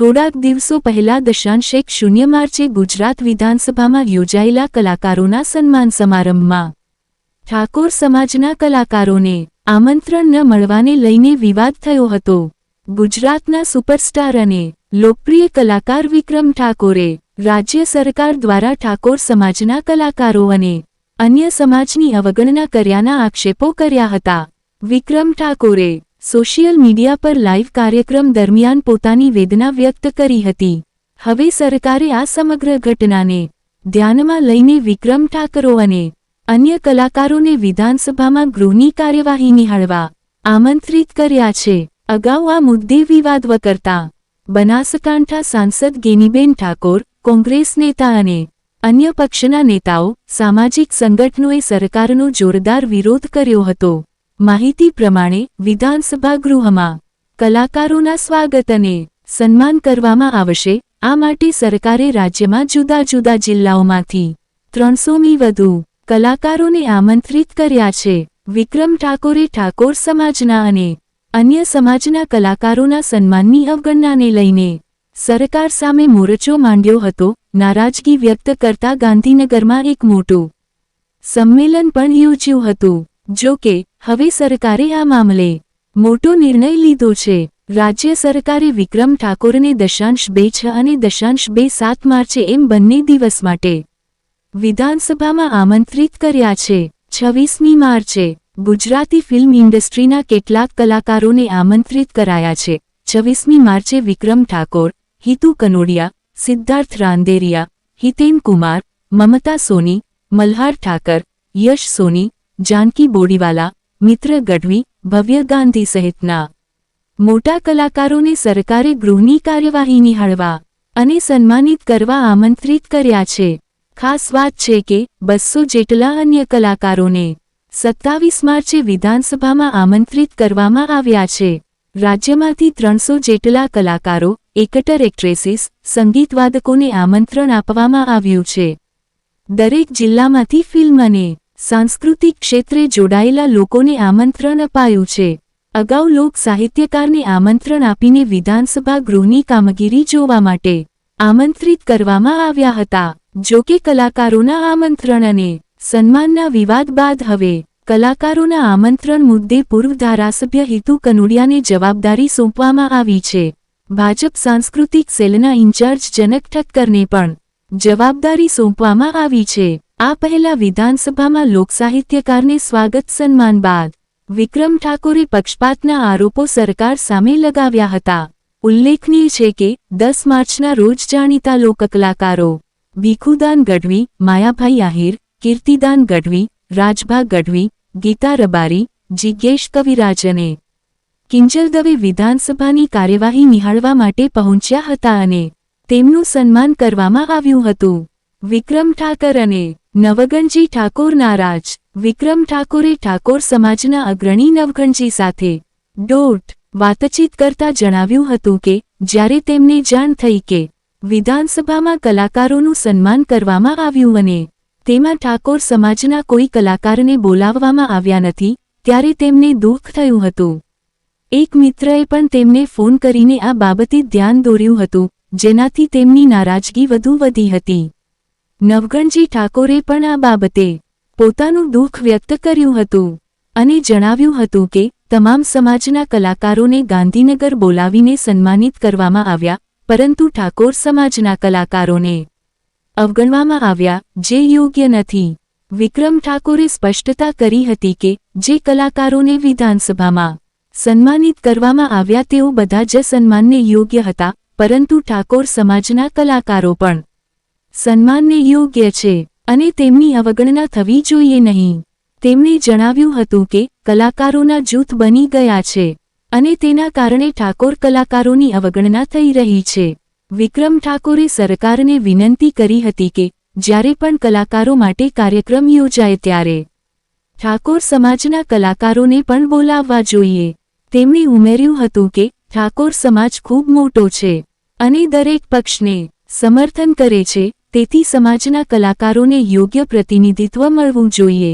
થોડાક દિવસો પહેલા દશાંશ એક શૂન્ય માર્ચે ગુજરાત વિધાનસભામાં યોજાયેલા કલાકારોના સન્માન સમારંભમાં ઠાકોર સમાજના કલાકારોને આમંત્રણ ન મળવાને લઈને વિવાદ થયો હતો. ગુજરાતના સુપરસ્ટાર અને લોકપ્રિય કલાકાર વિક્રમ ઠાકોરે રાજ્ય સરકાર દ્વારા ઠાકોર સમાજના કલાકારો અને અન્ય સમાજની અવગણના કર્યાના આક્ષેપો કર્યા હતા. વિક્રમ ઠાકોરે સોશિયલ મીડિયા પર લાઇવ કાર્યક્રમ દરમિયાન પોતાની વેદના વ્યક્ત કરી હતી. હવે સરકારે આ સમગ્ર ઘટનાને ધ્યાનમાં લઈને વિક્રમ ઠાકરો અને અન્ય કલાકારોને વિધાનસભામાં ગૃહની કાર્યવાહી નિહાળવા આમંત્રિત કર્યા છે. અગાઉ આ મુદ્દે વિવાદ વકરતા બનાસકાંઠા સાંસદ ગેનીબેન ઠાકોર, કોંગ્રેસ નેતા અને અન્ય પક્ષના નેતાઓ, સામાજિક સંગઠનોએ સરકારનો જોરદાર વિરોધ કર્યો હતો. માહિતી પ્રમાણે વિધાનસભા ગૃહમાં કલાકારોના સ્વાગતને સન્માન કરવામાં આવશે. આ માટે સરકારે રાજ્યમાં જુદા જુદા જિલ્લાઓમાંથી ત્રણસોમી વધુ કલાકારોને આમંત્રિત કર્યા છે. વિક્રમ ઠાકોરે ઠાકોર સમાજના અને અન્ય સમાજના કલાકારોના સન્માનની અવગણનાને લઈને સરકાર સામે મોરચો માંડ્યો હતો. નારાજગી વ્યક્ત કરતા ગાંધીનગરમાં એક મોટું સંમેલન પણ યોજ્યું હતું. જો કે, હવે સરકારે આ મામલે મોટો નિર્ણય લીધો છે. રાજ્ય સરકારે વિક્રમ ઠાકોરને દશાંશ બે છ અને દશાંશ બે સાત માર્ચે એમ બંને દિવસ માટે વિધાનસભામાં આમંત્રિત કર્યા છે. છવ્વીસમી માર્ચે ગુજરાતી ફિલ્મ ઇન્ડસ્ટ્રીના કેટલાક કલાકારોને આમંત્રિત કરાયા છે. છવ્વીસમી માર્ચે વિક્રમ ઠાકોર, હિતુ કનોડિયા, સિદ્ધાર્થ રાંદેરિયા, હિતેન કુમાર, મમતા સોની, મલ્હાર ઠાકર, યશ સોની જાનકી બોડીવાલા મિત્ર ગઢવી ભવ્ય ગાંધી સહિતના મોટા કલાકારોને સરકારે ગૃહની કાર્યવાહી નિહાળવા અને સન્માનિત કરવા આમંત્રિત કર્યા છે ખાસ વાત છે કે બસો જેટલા અન્ય કલાકારોને સત્તાવીસ માર્ચે વિધાનસભામાં આમંત્રિત કરવામાં આવ્યા છે રાજ્યમાંથી ત્રણસો જેટલા કલાકારો એકટર એક્ટ્રેસીસ સંગીતવાદકોને આમંત્રણ આપવામાં આવ્યું છે દરેક જિલ્લામાંથી ફિલ્મ અને સાંસ્કૃતિક ક્ષેત્રે જોડાયેલા લોકોને આમંત્રણ અપાયું છે. અગાઉ લોક સાહિત્યકારને આમંત્રણ આપીને વિધાનસભા ગૃહની કામગીરી જોવા માટે આમંત્રિત કરવામાં આવ્યા હતા. જો કે કલાકારોના આમંત્રણ અને સન્માનના વિવાદ બાદ હવે કલાકારોના આમંત્રણ મુદ્દે પૂર્વ ધારાસભ્ય હિતુ કનુડિયાને જવાબદારી સોંપવામાં આવી છે. ભાજપ સાંસ્કૃતિક સેલના ઇન્ચાર્જ જનક ઠક્કરને પણ જવાબદારી સોંપવામાં આવી છે. આ પહેલા વિધાનસભામાં લોકસાહિત્યકારને સ્વાગત સન્માન બાદ વિક્રમ ઠાકોરે પક્ષપાતના આરોપો સરકાર સામે લગાવ્યા હતા. ઉલ્લેખનીય છે કે, દસ માર્ચના રોજ જાણીતા લોકકલાકારો ભીખુદાન ગઢવી, માયાભાઈ આહિર, કીર્તિદાન ગઢવી, રાજભા ગઢવી, ગીતા રબારી જિજ્ઞેશ કવિરાજને કિંજલ દવે વિધાનસભાની કાર્યવાહી નિહાળવા માટે પહોંચ્યા હતા અને તેમનું સન્માન કરવામાં આવ્યું હતું. વિક્રમ ઠાકર અને નવગણજી ઠાકોર નારાજ, વિક્રમ ઠાકોરે ઠાકોર સમાજના અગ્રણી નવગણજી સાથે ડોટ વાતચીત કરતા જણાવ્યું હતું કે, જ્યારે તેમને જાણ થઈ કે વિધાનસભામાં કલાકારોનું સન્માન કરવામાં આવ્યું અને તેમાં ઠાકોર સમાજના કોઈ કલાકારને બોલાવવામાં આવ્યા નથી, ત્યારે તેમને દુઃખ થયું હતું. એક મિત્રએ પણ તેમને ફોન કરીને આ બાબતે ધ્યાન દોર્યું હતું, જેનાથી તેમની નારાજગી વધુ વધી હતી. નવગણજી ઠાકોરે પણ આ બાબતે પોતાનું દુઃખ વ્યક્ત કર્યું હતું અને જણાવ્યું હતું કે તમામ સમાજના કલાકારોને ગાંધીનગર બોલાવીને સન્માનિત કરવામાં આવ્યા, પરંતુ ઠાકોર સમાજના કલાકારોને અવગણવામાં આવ્યા જે યોગ્ય નથી. વિક્રમ ઠાકોરે સ્પષ્ટતા કરી હતી કે જે કલાકારોને વિધાનસભામાં સન્માનિત કરવામાં આવ્યા તેઓ બધા જ સન્માનને યોગ્ય હતા, પરંતુ ઠાકોર સમાજના કલાકારો પણ સન્માનને યોગ્ય છે અને તેમની અવગણના થવી જોઈએ નહીં. તેમણે જણાવ્યું હતું કે કલાકારોના જૂથ બની ગયા છે અને તેના કારણે ઠાકોર કલાકારોની અવગણના થઈ રહી છે. વિક્રમ ઠાકોરે સરકારને વિનંતી કરી હતી કે જ્યારે પણ કલાકારો માટે કાર્યક્રમ યોજાય ત્યારે ઠાકોર સમાજના કલાકારોને પણ બોલાવવા જોઈએ. તેમણે ઉમેર્યું હતું કે ઠાકોર સમાજ ખૂબ મોટો છે અને દરેક પક્ષને સમર્થન કરે છે તેથી સમાજના કલાકારોને યોગ્ય પ્રતિનિધિત્વ મળવું જોઈએ.